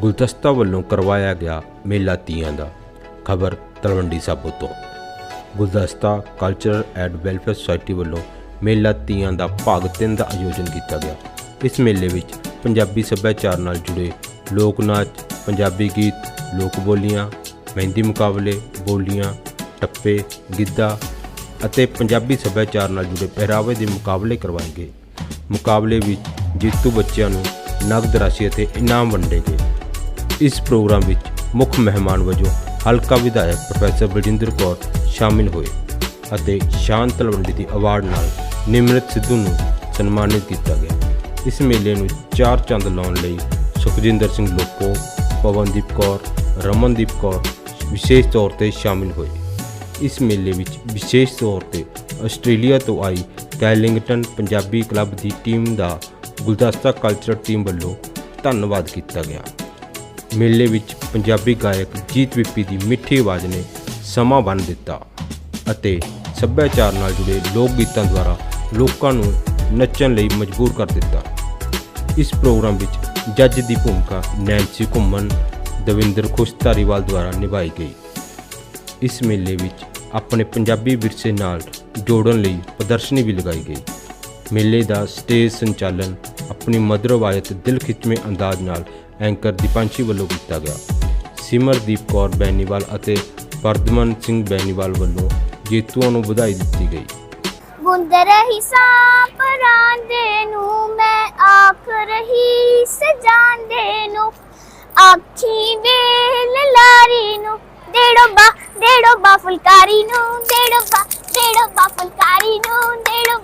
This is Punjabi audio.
ਗੁਲਦਸਤਾ ਵੱਲੋਂ ਕਰਵਾਇਆ ਗਿਆ ਮੇਲਾ ਤੀਆਂ ਦਾ। ਖਬਰ ਤਲਵੰਡੀ ਸਾਬੋ ਤੋਂ। ਗੁਲਦਸਤਾ ਕਲਚਰਲ ਐਂਡ ਵੈਲਫੇਅਰ ਸੁਸਾਇਟੀ ਵੱਲੋਂ ਮੇਲਾ ਤੀਆਂ ਦਾ ਭਾਗ 3 ਦਾ ਆਯੋਜਨ ਕੀਤਾ ਗਿਆ। ਇਸ ਮੇਲੇ ਵਿੱਚ ਪੰਜਾਬੀ ਸੱਭਿਆਚਾਰ ਨਾਲ ਜੁੜੇ ਲੋਕ ਨਾਚ, ਪੰਜਾਬੀ ਗੀਤ, ਲੋਕ ਬੋਲੀਆਂ, ਮਹਿੰਦੀ ਮੁਕਾਬਲੇ, ਬੋਲੀਆਂ, ਟੱਪੇ, ਗਿੱਧਾ ਅਤੇ ਪੰਜਾਬੀ ਸੱਭਿਆਚਾਰ ਨਾਲ ਜੁੜੇ ਪਹਿਰਾਵੇ ਦੇ ਮੁਕਾਬਲੇ ਕਰਵਾਏ ਗਏ। ਮੁਕਾਬਲੇ ਵਿੱਚ ਜੇਤੂ ਬੱਚਿਆਂ ਨੂੰ ਨਗਦ ਰਾਸ਼ੀ ਅਤੇ ਇਨਾਮ ਵੰਡੇ ਗਏ। ਇਸ ਪ੍ਰੋਗਰਾਮ ਵਿੱਚ ਮੁੱਖ ਮਹਿਮਾਨ ਵਜੋਂ ਹਲਕਾ ਵਿਧਾਇਕ ਪ੍ਰੋਫੈਸਰ ਬਲਜਿੰਦਰ ਕੌਰ ਸ਼ਾਮਿਲ ਹੋਏ ਅਤੇ ਸ਼ਾਨ ਤਲਵੰਡੀ ਦੀ ਅਵਾਰਡ ਨਾਲ ਨਿਮਰਤ ਸਿੱਧੂ ਨੂੰ ਸਨਮਾਨਿਤ ਕੀਤਾ ਗਿਆ। ਇਸ ਮੇਲੇ ਨੂੰ ਚਾਰ ਚੰਦ ਲਾਉਣ ਲਈ ਸੁਖਜਿੰਦਰ ਸਿੰਘ ਲੋਕੋ, ਪਵਨਦੀਪ ਕੌਰ, ਰਮਨਦੀਪ ਕੌਰ ਵਿਸ਼ੇਸ਼ ਤੌਰ ਤੇ ਸ਼ਾਮਿਲ ਹੋਏ। ਇਸ ਮੇਲੇ ਵਿੱਚ ਵਿਸ਼ੇਸ਼ ਤੌਰ ਤੇ ਆਸਟ੍ਰੇਲੀਆ ਤੋਂ ਆਈ ਕੈਲਿੰਗਟਨ ਪੰਜਾਬੀ ਕਲੱਬ ਦੀ ਟੀਮ ਦਾ ਗੁਲਦਸਤਾ ਕਲਚਰਲ ਟੀਮ ਵੱਲੋਂ ਧੰਨਵਾਦ ਕੀਤਾ ਗਿਆ। ਮੇਲੇ ਵਿੱਚ ਪੰਜਾਬੀ ਗਾਇਕ ਜੀਤ ਵਿੱਪੀ ਦੀ ਮਿੱਠੀ ਆਵਾਜ਼ ਨੇ ਸਮਾਂ ਬੰਨ੍ਹ ਦਿੱਤਾ ਅਤੇ ਸੱਭਿਆਚਾਰ ਨਾਲ ਜੁੜੇ ਲੋਕ ਗੀਤਾਂ ਦੁਆਰਾ ਲੋਕਾਂ ਨੂੰ ਨੱਚਣ ਲਈ ਮਜਬੂਰ ਕਰ ਦਿੱਤਾ। ਇਸ ਪ੍ਰੋਗਰਾਮ ਵਿੱਚ ਜੱਜ ਦੀ ਭੂਮਿਕਾ ਨੈਂਸੀ ਘੁੰਮਣ, ਦਵਿੰਦਰ ਖੁਸ਼ਧਾਰੀਵਾਲ ਦੁਆਰਾ ਨਿਭਾਈ ਗਈ। ਇਸ ਮੇਲੇ ਵਿੱਚ ਆਪਣੇ ਪੰਜਾਬੀ ਵਿਰਸੇ ਨਾਲ ਜੋੜਨ ਲਈ ਪ੍ਰਦਰਸ਼ਨੀ ਵੀ ਲਗਾਈ ਗਈ। ਮੇਲੇ ਦਾ ਸਟੇਜ ਸੰਚਾਲਨ ਆਪਣੀ ਮਧੁਰ ਆਵਾਜ਼ ਦਿਲ ਖਿੱਚਵੇਂ ਅੰਦਾਜ਼ ਨਾਲ ਐਂਕਰ ਦੀਪਾਂਸ਼ੀ ਵੱਲੋਂ ਕੀਤਾ ਗਿਆ। ਸਿਮਰਦੀਪ ਕੌਰ ਬੈਨੀਵਾਲ ਅਤੇ ਵਰਧਮਨ ਸਿੰਘ ਬੈਨੀਵਾਲ ਵੱਲੋਂ ਜੇਤੂਆਂ ਨੂੰ ਵਧਾਈ ਦਿੱਤੀ ਗਈ। ਗੁੰਦ ਰਹੀ ਸਾਂਪ ਰਾਂਦੇ ਨੂੰ ਮੈਂ ਆਖ ਰਹੀ ਸਜਾਂਦੇ ਨੂੰ। ਆਖੀ ਵੇਲ ਲਾਰੀ ਨੂੰ ਦੇੜੋ ਬਾ ਦੇੜੋ ਬਾ ਫੁਲਕਾਰੀ ਨੂੰ ਦੇੜੋ ਬਾ ਦੇੜੋ ਬਾ ਫੁਲਕਾਰੀ ਨੂੰ ਦੇੜੋ